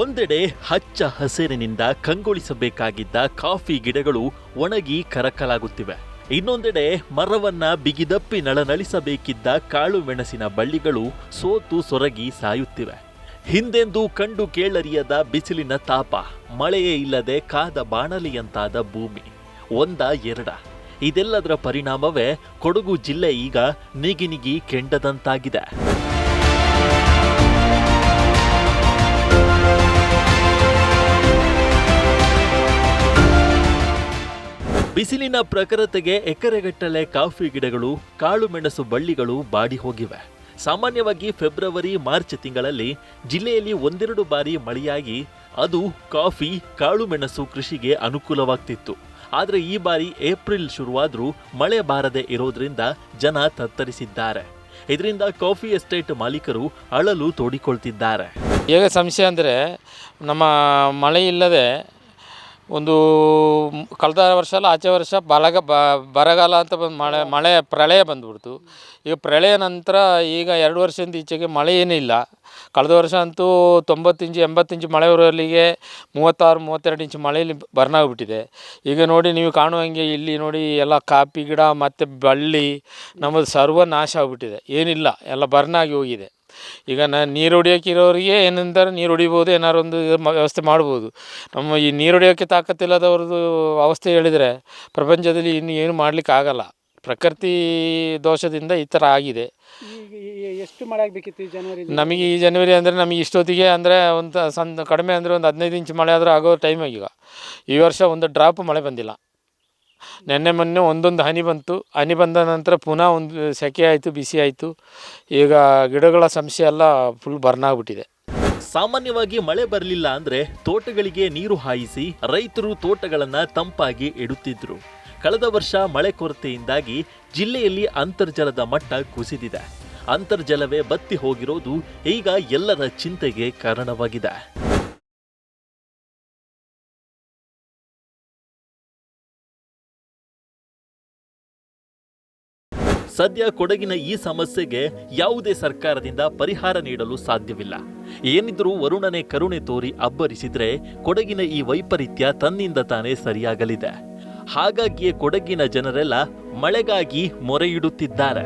ಒಂದೆಡೆ ಹಚ್ಚ ಹಸಿರಿನಿಂದ ಕಂಗೊಳಿಸಬೇಕಾಗಿದ್ದ ಕಾಫಿ ಗಿಡಗಳು ಒಣಗಿ ಕರಕಲಾಗುತ್ತಿವೆ. ಇನ್ನೊಂದೆಡೆ ಮರವನ್ನ ಬಿಗಿದಪ್ಪಿ ನಳನಳಿಸಬೇಕಿದ್ದ ಕಾಳು ಮೆಣಸಿನ ಬಳ್ಳಿಗಳು ಸೋತು ಸೊರಗಿ ಸಾಯುತ್ತಿವೆ. ಹಿಂದೆಂದೂ ಕಂಡು ಕೇಳರಿಯದ ಬಿಸಿಲಿನ ತಾಪ, ಮಳೆಯೇ ಇಲ್ಲದೆ ಕಾದ ಬಾಣಲಿಯಂತಾದ ಭೂಮಿ. ಒಂದ ಎರಡ. ಇದೆಲ್ಲದರ ಪರಿಣಾಮವೇ ಕೊಡಗು ಜಿಲ್ಲೆ ಈಗ ನಿಗಿನಿಗಿ ಕೆಂಡದಂತಾಗಿದೆ. ಬಿಸಿಲಿನ ಪ್ರಖರತೆಗೆ ಎಕರೆಗಟ್ಟಲೆ ಕಾಫಿ ಗಿಡಗಳು, ಕಾಳು ಮೆಣಸು ಬಳ್ಳಿಗಳು ಬಾಡಿ ಹೋಗಿವೆ. ಸಾಮಾನ್ಯವಾಗಿ ಫೆಬ್ರವರಿ, ಮಾರ್ಚ್ ತಿಂಗಳಲ್ಲಿ ಜಿಲ್ಲೆಯಲ್ಲಿ ಒಂದೆರಡು ಬಾರಿ ಮಳೆಯಾಗಿ ಅದು ಕಾಫಿ, ಕಾಳು ಮೆಣಸು ಕೃಷಿಗೆ ಅನುಕೂಲವಾಗ್ತಿತ್ತು. ಆದರೆ ಈ ಬಾರಿ ಏಪ್ರಿಲ್ ಶುರುವಾದರೂ ಮಳೆ ಬಾರದೆ ಇರೋದ್ರಿಂದ ಜನ ತತ್ತರಿಸಿದ್ದಾರೆ. ಇದರಿಂದ ಕಾಫಿ ಎಸ್ಟೇಟ್ ಮಾಲೀಕರು ಅಳಲು ತೋಡಿಕೊಳ್ತಿದ್ದಾರೆ. ಹೇಗೆ ಸಮಸ್ಯೆ ಅಂದರೆ ನಮ್ಮ ಮಳೆ ಇಲ್ಲದೆ ಒಂದು ಕಳೆದ ವರ್ಷ ಅಲ್ಲ ಆಚೆ ವರ್ಷ ಬಲಗ, ಬ- ಬರಗಾಲ ಅಂತ ಬಂದು ಮಳೆ ಮಳೆ ಪ್ರಳಯ ಬಂದ್ಬಿಡ್ತು. ಈಗ ಪ್ರಳಯ ನಂತರ ಈಗ ಎರಡು ವರ್ಷದಿಂದ ಈಚೆಗೆ ಮಳೆ ಏನಿಲ್ಲ. ಕಳೆದ ವರ್ಷ ಅಂತೂ ತೊಂಬತ್ತು ಇಂಚು, ಎಂಬತ್ತು ಇಂಚು ಮಳೆ ಬರೋಲ್ಲಿಗೆ ಮೂವತ್ತಾರು, ಮೂವತ್ತೆರಡು ಇಂಚು ಮಳೆಯಲ್ಲಿ ಬರ್ನಾಗ್ಬಿಟ್ಟಿದೆ. ಈಗ ನೋಡಿ ನೀವು ಕಾಣುವಂಗೆ ಇಲ್ಲಿ ನೋಡಿ ಎಲ್ಲ ಕಾಪಿ ಗಿಡ ಮತ್ತು ಬಳ್ಳಿ ನಮ್ಮದು ಸರ್ವ ನಾಶ ಆಗಿಬಿಟ್ಟಿದೆ. ಏನಿಲ್ಲ, ಎಲ್ಲ ಬರ್ನಾಗಿ ಹೋಗಿದೆ. ಈಗ ನಾ ನೀರು ಹೊಡಿಯೋಕ್ಕಿರೋರಿಗೆ ಏನಂತಾರೆ ನೀರು ಹೊಡಿಬೋದು ಏನಾದ್ರು ಒಂದು ಮ- ವ್ಯವಸ್ಥೆ ಮಾಡ್ಬೋದು. ನಮ್ಮ ಈ ನೀರು ಹೊಡಿಯೋಕ್ಕೆ ತಾಕತ್ತಿಲ್ಲದವ್ರದ್ದು ಅವಸ್ಥೆ ಹೇಳಿದರೆ ಪ್ರಪಂಚದಲ್ಲಿ ಇನ್ನು ಏನು ಮಾಡ್ಲಿಕ್ಕೆ ಆಗಲ್ಲ. ಪ್ರಕೃತಿ ದೋಷದಿಂದ ಈ ಥರ ಆಗಿದೆ. ಎಷ್ಟು ಮಳೆ ಆಗಬೇಕಿತ್ತು ಈ ಜನವರಿ ನಮಗೆ ಈ ಜನವರಿ ಅಂದರೆ ನಮಗೆ ಇಷ್ಟೊತ್ತಿಗೆ ಅಂದರೆ ಒಂದು ಸಣ್ಣ ಕಡಿಮೆ ಅಂದರೆ ಒಂದು ಹದಿನೈದು ಇಂಚ್ ಮಳೆ ಆದರೂ ಆಗೋ ಟೈಮ್ ಈಗ. ಈ ವರ್ಷ ಒಂದು ಡ್ರಾಪ್ ಮಳೆ ಬಂದಿಲ್ಲ. ನೆನ್ನೆ ಮೊನ್ನೆ ಒಂದೊಂದು ಹನಿ ಬಂತು. ಹನಿ ಬಂದ ನಂತರ ಪುನಃ ಒಂದು ಸೆಕೆ ಆಯಿತು, ಬಿಸಿ ಆಯಿತು. ಈಗ ಗಿಡಗಳ ಸಮಸ್ಯೆ ಎಲ್ಲ ಫುಲ್ ಬರ್ನ್ ಆಗ್ಬಿಟ್ಟಿದೆ. ಸಾಮಾನ್ಯವಾಗಿ ಮಳೆ ಬರಲಿಲ್ಲ ಅಂದ್ರೆ ತೋಟಗಳಿಗೆ ನೀರು ಹಾಯಿಸಿ ರೈತರು ತೋಟಗಳನ್ನು ತಂಪಾಗಿ ಇಡುತ್ತಿದ್ರು. ಕಳೆದ ವರ್ಷ ಮಳೆ ಕೊರತೆಯಿಂದಾಗಿ ಜಿಲ್ಲೆಯಲ್ಲಿ ಅಂತರ್ಜಲದ ಮಟ್ಟ ಕುಸಿದಿದೆ. ಅಂತರ್ಜಲವೇ ಬತ್ತಿ ಹೋಗಿರೋದು ಈಗ ಎಲ್ಲರ ಚಿಂತೆಗೆ ಕಾರಣವಾಗಿದೆ. ಸದ್ಯ ಕೊಡಗಿನ ಈ ಸಮಸ್ಯೆಗೆ ಯಾವುದೇ ಸರ್ಕಾರದಿಂದ ಪರಿಹಾರ ನೀಡಲು ಸಾಧ್ಯವಿಲ್ಲ. ಏನಿದ್ರೂ ವರುಣನೆ ಕರುಣೆ ತೋರಿ ಅಬ್ಬರಿಸಿದ್ರೆ ಕೊಡಗಿನ ಈ ವೈಪರೀತ್ಯ ತನ್ನಿಂದ ತಾನೇ ಸರಿಯಾಗಲಿದೆ. ಹಾಗಾಗಿಯೇ ಕೊಡಗಿನ ಜನರೆಲ್ಲ ಮಳೆಗಾಗಿ ಮೊರೆಯಿಡುತ್ತಿದ್ದಾರೆ.